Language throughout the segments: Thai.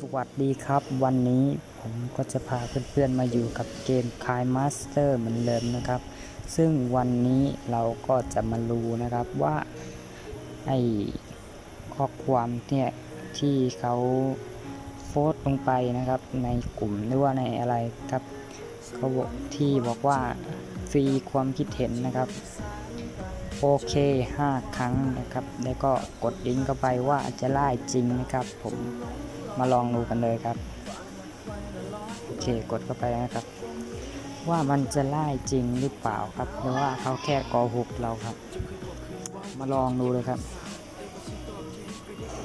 สวัสดีครับ วันนี้ผมก็จะพาเพื่อนๆมาอยู่กับเกมคายมาสเตอร์เหมือนเดิมนะครับ ซึ่งวันนี้เราก็จะมาดูนะครับว่าไอข้อความเนี่ยที่เขาโพสต์ลงไปนะครับ ในกลุ่มหรือว่าในอะไรครับเขาบอกที่บอกว่าฟรีความคิดเห็นนะครับโอเค 5 ครั้งนะครับ แล้วก็กดลิงก์เข้าไปว่าจะไล่จริงนะครับผม มาลองดูกันเลยครับโอเคกดเข้าไปนะครับ ว่ามันจะไล่จริงหรือเปล่าครับหรือว่าเขาแค่กอหุกเราครับ มาลองดูเลยครับ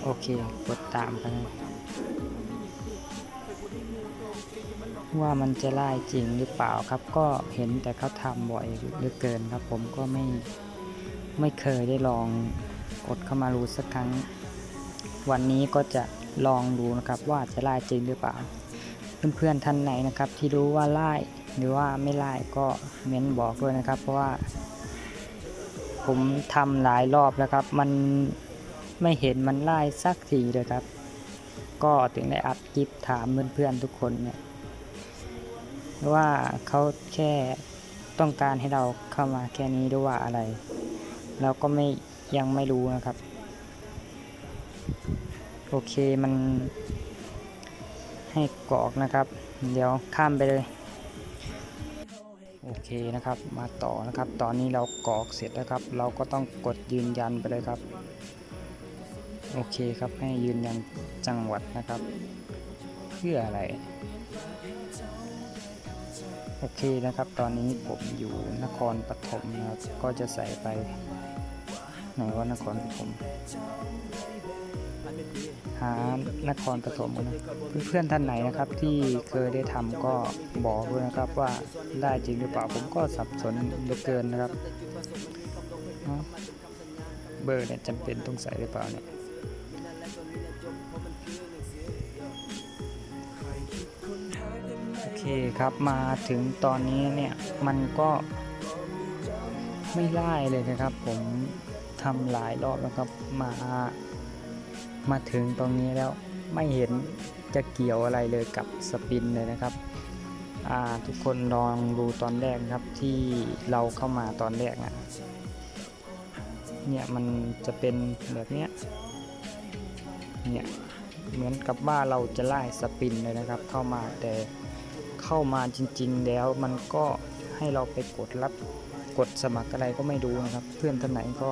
โอเคกดตามกันว่ามันจะไล่จริงหรือเปล่าครับ ก็เห็นแต่เขาทำบ่อยเหลือเกินครับ ผมก็ไม่ไม่เคยได้ลองกดเข้ามารู้สักครั้ง วันนี้ก็จะ ลองดูนะครับว่าจะไล่จริงหรือเปล่า เพื่อนๆท่านไหนนะครับที่รู้ว่าไล่หรือว่าไม่ไล่ก็เม้นบอกด้วยนะครับ เพราะว่า ผมทำหลายรอบแล้วครับ มันไม่เห็นมันไล่สักทีเลยครับ ก็ถึงได้อัดคลิปถามเพื่อนๆทุกคนเนี่ยว่าเขาแค่ต้องการให้เราเข้ามาแค่นี้หรือว่าอะไร เราก็ไม่ยังไม่รู้นะครับ โอเคมันให้กรอกนะครับ เดี๋ยวข้ามไปเลย โอเคนะครับมาต่อนะครับ ตอนนี้เรากรอกเสร็จแล้วครับ เราก็ต้องกดยืนยันไปเลยครับ โอเคครับให้ยืนยันจังหวัดนะครับ เพื่ออะไรโอเคนะครับ ตอนนี้ผมอยู่นครปฐมนะครับ ก็จะใส่ไปไหนว่านครปฐม หานครปฐมนะเพื่อนๆท่านไหนนะครับ ที่เคยได้ทำก็บอกด้วยนะครับว่าได้จริงหรือเปล่าผมก็สับสนเหลือเกินนะครับ เบอร์เนี่ยจำเป็นต้องใส่หรือเปล่าเนี่ยโอเคครับมาถึงตอนนี้เนี่ยมันก็ไม่ไล่เลยนะครับ ผมทำหลายรอบแล้วครับมา มาถึงตรงนี้แล้วไม่เห็นจะเกี่ยวอะไรเลยกับสปินเลยนะครับทุกคนลองดูตอนแรกครับที่เราเข้ามาตอนแรกอะเนี่ยมันจะเป็นแบบเนี้ยเนี่ยเหมือนกับว่าเราจะไล่สปินเลยนะครับ เข้ามาแต่เข้ามาจริง ๆ แล้วมันก็ให้เราไปกดรับกดสมัครอะไรก็ไม่รู้นะครับ เพื่อนท่านไหนก็